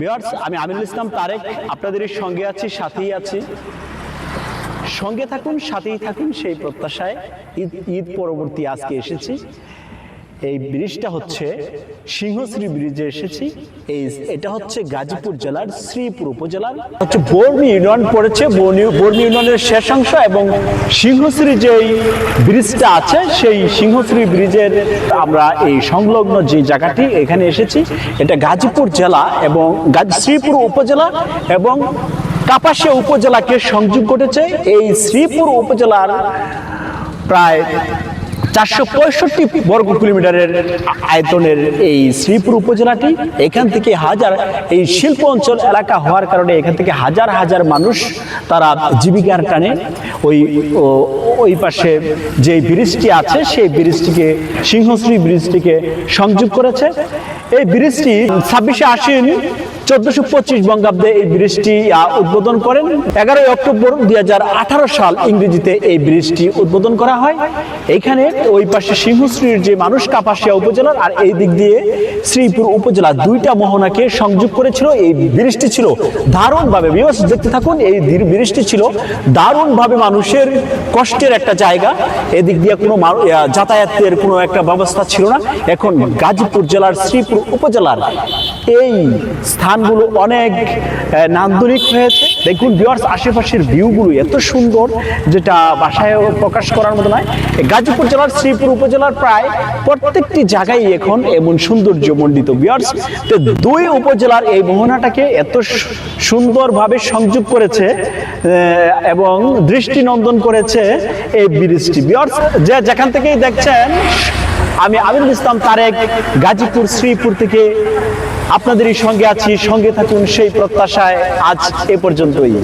Viewers আমি আমিনুল ইসলাম তারেক, আপনাদের সঙ্গে আছি, সাথেই আছি। সঙ্গে থাকুন, সাথেই থাকুন, সেই প্রত্যাশায় ঈদ ঈদ পরবর্তী আজকে এসেছি। এই ব্রিজটা হচ্ছে সিংহশ্রী ব্রিজে এসেছি। এই এটা হচ্ছে গাজীপুর জেলার শ্রীপুর উপজেলার হচ্ছে বর্মি ইউনিয়ন পড়েছে। বর্মি ইউনিয়নের শেষ অংশ এবং সিংহশ্রী যেই ব্রিজটা আছে, সেই সিংহশ্রী ব্রিজের আমরা এই সংলগ্ন যে জায়গাটি এখানে এসেছি, এটা গাজীপুর জেলা এবং শ্রীপুর উপজেলা এবং কাপাসিয়া উপজেলাকে সংযোগ ঘটেছে। এই শ্রীপুর উপজেলার প্রায় চারশো পঁয়ষট্টি বর্গ কিলোমিটারের আয়তনের এই শ্রীপুর উপজেলাটি, এখান থেকে হাজার এই শিল্প অঞ্চল এলাকা হওয়ার কারণে এখান থেকে হাজার হাজার মানুষ তারা জীবিকার টানে। ওই ওই পাশে যে ব্রিজটি আছে, সেই ব্রিজটিকে, সিংহশ্রী ব্রিজটিকে সংযোগ করেছে। এই ব্রিজটি ছাব্বিশে আশ্বিন চোদ্দশো পঁচিশ বঙ্গাব্দে এই ব্রিজটি উদ্বোধন করেন। এগারোই অক্টোবর দুই সাল ইংরেজিতে এই ব্রিজটি উদ্বোধন করা হয়। এইখানে ওই পাশে সিংহশ্রীর যে মানুষ কাপাসিয়া উপজেলার, আর এই দিক দিয়ে শ্রীপুর উপজেলা দুইটা মোহনাকে সংযোগ করেছিল। এই ব্রিজটি ছিল দারুণভাবে বিবাস দেখতে থাকুন, এই ব্রিজটি ছিল দারুণভাবে মানুষের কষ্টের একটা জায়গা। এদিক দিয়ে কোনো যাতায়াতের কোনো একটা ব্যবস্থা ছিল না। এখন গাজীপুর জেলার শ্রীপুর উপজেলার। এই স্থানগুলো অনেক নান্দনিক হয়েছে। দেখুন ভিউয়ার্স আশেপাশের ভিউগুলো এত সুন্দর, যেটা বাসায় প্রকাশ করার মতো নয়। গাজীপুর জেলার, শ্রীপুর উপজেলার প্রায় প্রত্যেকটি জায়গায় এখন এমন সৌন্দর্য মণ্ডিত। ভিউয়ার্স তো দুই উপজেলার এই মোহনাটাকে এত সুন্দরভাবে সংযোগ করেছে এবং দৃষ্টিনন্দন করেছে এই ব্রিজটি। ভিউয়ার্স যে যেখান থেকেই দেখছেন আমি আমিরুল ইসলাম তারেক, গাজীপুর, শ্রীপুর থেকে আপনাদেরই সঙ্গে আছি। সঙ্গে থাকুন সেই প্রত্যাশায় আজ এ পর্যন্তই।